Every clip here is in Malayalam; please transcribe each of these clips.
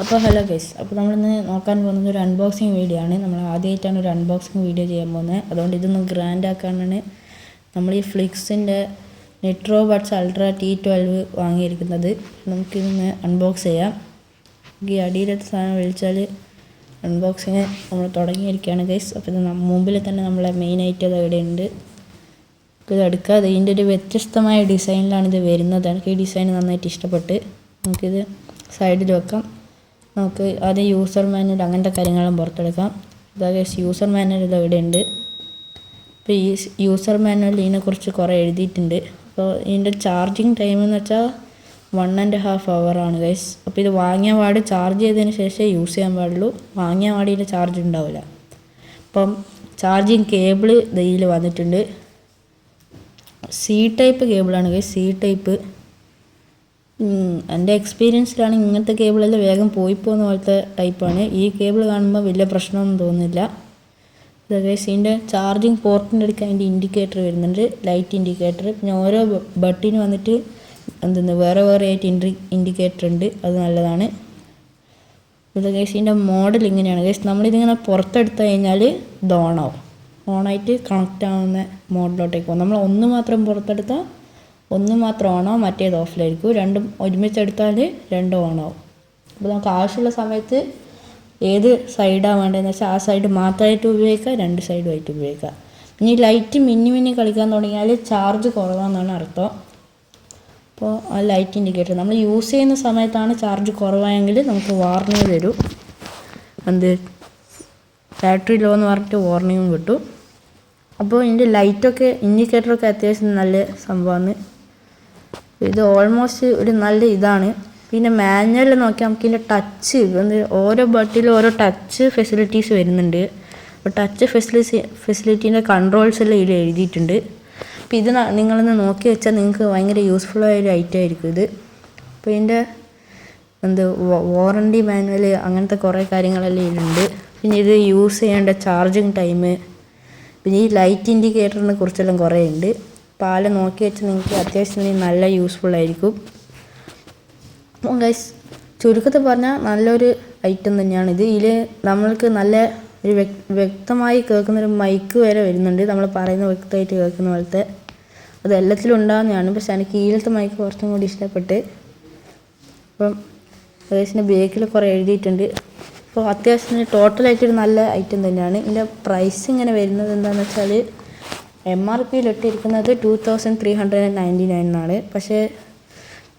അപ്പോൾ ഹലോ ഗൈസ് അപ്പോൾ നമ്മളിന്ന് നോക്കാൻ പോകുന്നത് ഒരു അൺബോക്സിങ് വീഡിയോ ആണ്. നമ്മൾ ആദ്യമായിട്ടാണ് ഒരു അൺബോക്സിങ് വീഡിയോ ചെയ്യാൻ പോകുന്നത്. അതുകൊണ്ട് ഇതൊന്ന് ഗ്രാൻഡ് ആക്കാനാണ് നമ്മൾ ഈ ഫ്ലിക്സിന്റെ Netro buds ultra T twelve വാങ്ങിയിരിക്കുന്നത്. നമുക്കിന്ന് അൺബോക്സ് ചെയ്യാം. ഈ അടിയിലത്തെ സാധനം വിളിച്ചാൽ അൺബോക്സിങ് നമ്മൾ തുടങ്ങിയിരിക്കുകയാണ് ഗൈസ്. അപ്പോൾ ഇത് മുമ്പിൽ തന്നെ നമ്മളെ മെയിൻ ഐറ്റം അത് ഇവിടെ ഉണ്ട്. ഇത് എടുക്കാതെ ഇതിന്റെ ഒരു വ്യത്യസ്തമായ ഡിസൈനിലാണ് ഇത് വരുന്നത്. എനിക്ക് ഈ ഡിസൈൻ നന്നായിട്ട് ഇഷ്ടപ്പെട്ട് നമുക്കിത് സൈഡിൽ വെക്കാം. നമുക്ക് ആദ്യം യൂസർ മാനുവൽ അങ്ങനത്തെ കാര്യങ്ങളും പുറത്തെടുക്കാം. അതായത് യൂസർ മാനുവൽ ഇവിടെ ഉണ്ട്. അപ്പോൾ ഈ യൂസർ മാനുവൽ ഇതിനെക്കുറിച്ച് കുറേ എഴുതിയിട്ടുണ്ട്. അപ്പോൾ ഇതിന്റെ ചാർജിങ് ടൈം എന്ന് വെച്ചാൽ വൺ ആൻഡ് ഹാഫ് ആണ് ഗൈസ് അപ്പോൾ ഇത് വാങ്ങിയ പാട് ചാർജ് ചെയ്തതിന് ശേഷമേ യൂസ് ചെയ്യാൻ പാടുള്ളൂ. വാങ്ങിയ പാട് ചാർജ് ഉണ്ടാവില്ല. അപ്പം ചാർജിങ് കേബിൾ ഇതിൽ വന്നിട്ടുണ്ട്. സി ടൈപ്പ് കേബിളാണ് ഗൈസ് സി ടൈപ്പ് എന്റെ എക്സ്പീരിയൻസിലാണ് ഇങ്ങനത്തെ കേബിളിൽ വേഗം പോയി പോകുന്ന പോലത്തെ ടൈപ്പാണ് ഈ കേബിൾ കാണുമ്പോൾ വലിയ പ്രശ്നമൊന്നും തോന്നുന്നില്ല. ഇതിന്റെ ചാർജിങ് പോർട്ടിന്റെ അടുക്ക് അതിന്റെ ഇൻഡിക്കേറ്റർ വരുന്നുണ്ട്. ലൈറ്റ് ഇൻഡിക്കേറ്റർ പിന്നെ ഓരോ ബട്ടിന് വന്നിട്ട് എന്തെന്ന് വേറെ വേറെ ആയിട്ട് ഇൻഡി ഇൻഡിക്കേറ്റർ ഉണ്ട്. അത് നല്ലതാണ്. ഇത് ഗൈസ് മോഡൽ ഇങ്ങനെയാണ്. ഗൈസ് നമ്മളിതിങ്ങനെ പുറത്തെടുത്ത് കഴിഞ്ഞാൽ ഇത് ഓണാവും ഓണായിട്ട് കണക്റ്റ് ആവുന്ന മോഡലോട്ടേക്ക് പോകും. നമ്മൾ ഒന്ന് മാത്രം പുറത്തെടുത്താൽ ഒന്ന് മാത്രം ഓണാവും മറ്റേത് ഓഫിലായിരിക്കും രണ്ടും ഒരുമിച്ചെടുത്താൽ രണ്ടും ഓണാവും അപ്പോൾ നമുക്ക് ആവശ്യമുള്ള സമയത്ത് ഏത് സൈഡാണ് വേണ്ടതെന്ന് വെച്ചാൽ ആ സൈഡ് മാത്രമായിട്ട് ഉപയോഗിക്കുക രണ്ട് സൈഡുമായിട്ട് ഉപയോഗിക്കുക. ഇനി ലൈറ്റ് മിന്നി മിന്നി കളിക്കാൻ തുടങ്ങിയാൽ ചാർജ് കുറവാണെന്നാണ് അർത്ഥം. അപ്പോൾ ആ ലൈറ്റ് ഇൻഡിക്കേറ്റർ നമ്മൾ യൂസ് ചെയ്യുന്ന സമയത്താണ് ചാർജ് കുറവായെങ്കിൽ നമുക്ക് വാർണിംഗ് തരും. എന്ത് ബാറ്ററി ലോ എന്ന് പറഞ്ഞിട്ട് വാർണിംഗും കിട്ടും. അപ്പോൾ ഇതിന്റെ ലൈറ്റൊക്കെ ഇൻഡിക്കേറ്ററൊക്കെ അത്യാവശ്യം നല്ല സംഭവമാണ് ഇത് ഓൾമോസ്റ്റ് ഒരു നല്ല ഇതാണ്. പിന്നെ മാനുവൽ നോക്കിയാൽ നമുക്ക് ഇതിന്റെ ടച്ച് ഓരോ ബട്ടിലും ഓരോ ടച്ച് ഫെസിലിറ്റീസ് വരുന്നുണ്ട്. അപ്പോൾ ടച്ച് ഫെസിലിറ്റി ഫെസിലിറ്റീന്റെ കൺട്രോൾസ് എല്ലാം ഇതിൽ എഴുതിയിട്ടുണ്ട്. അപ്പോൾ ഇത് നിങ്ങളൊന്ന് നോക്കി വെച്ചാൽ നിങ്ങൾക്ക് ഭയങ്കര യൂസ്ഫുൾ ആയ ഒരു ഐറ്റം ആയിരിക്കും ഇത്. അപ്പോൾ ഇതിന്റെ എന്ത് വാറണ്ടി മാനുവൽ അങ്ങനത്തെ കുറേ കാര്യങ്ങളെല്ലാം ഇതിലുണ്ട്. പിന്നെ ഇത് യൂസ് ചെയ്യേണ്ട ചാർജിങ് ടൈം പിന്നെ ഈ ലൈറ്റ് ഇൻഡിക്കേറ്ററിനെ കുറിച്ചെല്ലാം കുറേ ഉണ്ട് പാൽ നോക്കി വെച്ച് നിങ്ങൾക്ക് അത്യാവശ്യം നല്ല യൂസ്ഫുൾ ആയിരിക്കും. അപ്പം ഗൈസ് ചുരുക്കത്തിൽ പറഞ്ഞാൽ നല്ലൊരു ഐറ്റം തന്നെയാണ് ഇത്. ഇതിൽ നമ്മൾക്ക് നല്ല ഒരു വ്യക് വ്യക്തമായി കേൾക്കുന്നൊരു മൈക്ക് വരെ വരുന്നുണ്ട്. നമ്മൾ പറയുന്ന വ്യക്തമായിട്ട് കേൾക്കുന്ന പോലത്തെ. അത് എല്ലാത്തിലും ഉണ്ടാകുന്നതാണ് പക്ഷെ എനിക്ക് ഈലത്തെ മൈക്ക് കുറച്ചും കൂടി ഇഷ്ടപ്പെട്ട്. അപ്പം ഏകദേശം ബേക്കിൽ കുറേ എഴുതിയിട്ടുണ്ട്. അപ്പോൾ അത്യാവശ്യത്തിന് ടോട്ടലായിട്ടൊരു നല്ല ഐറ്റം തന്നെയാണ്. ഇതിന്റെ പ്രൈസ് ഇങ്ങനെ വരുന്നത് എന്താണെന്ന് വെച്ചാൽ എം ആർ പിയിൽ ഇട്ടിരിക്കുന്നത് two thousand three hundred and ninety nine എന്നാണ് പക്ഷേ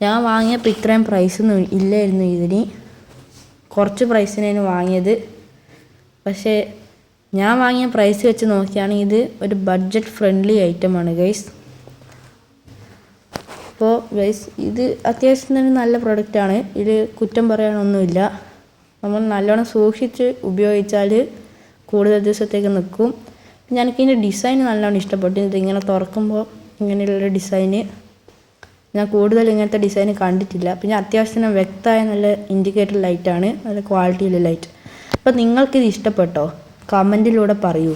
ഞാൻ വാങ്ങിയപ്പോൾ ഇത്രയും പ്രൈസൊന്നും ഇല്ലായിരുന്നു ഇതിന്. കുറച്ച് പ്രൈസിനാണ് വാങ്ങിയത്. പക്ഷേ ഞാൻ വാങ്ങിയ പ്രൈസ് വെച്ച് നോക്കിയാണെങ്കിൽ ഇത് ഒരു ബഡ്ജറ്റ് ഫ്രണ്ട്ലി ഐറ്റമാണ് ഗൈസ് അപ്പോൾ ഗൈസ് ഇത് അത്യാവശ്യം തന്നെ നല്ല പ്രൊഡക്റ്റാണ് ഇത് കുറ്റം പറയാനൊന്നുമില്ല. നമ്മൾ നല്ലോണം സൂക്ഷിച്ച് ഉപയോഗിച്ചാൽ കൂടുതൽ ദിവസത്തേക്ക് നിൽക്കും. പിന്നെ എനിക്ക് ഡിസൈൻ നല്ലോണം ഇഷ്ടപ്പെട്ടു. ഇത് ഇങ്ങനെ തുറക്കുമ്പോൾ ഇങ്ങനെയുള്ള ഡിസൈന് ഞാൻ കൂടുതൽ ഇങ്ങനത്തെ ഡിസൈൻ കണ്ടിട്ടില്ല. പിന്നെ അത്യാവശ്യത്തിന് വ്യക്തമായ നല്ല ഇൻഡിക്കേറ്റർ ലൈറ്റാണ് നല്ല ക്വാളിറ്റിയുള്ള ലൈറ്റ് അപ്പോൾ നിങ്ങൾക്കിത് ഇഷ്ടപ്പെട്ടോ? കമന്റിലൂടെ പറയൂ.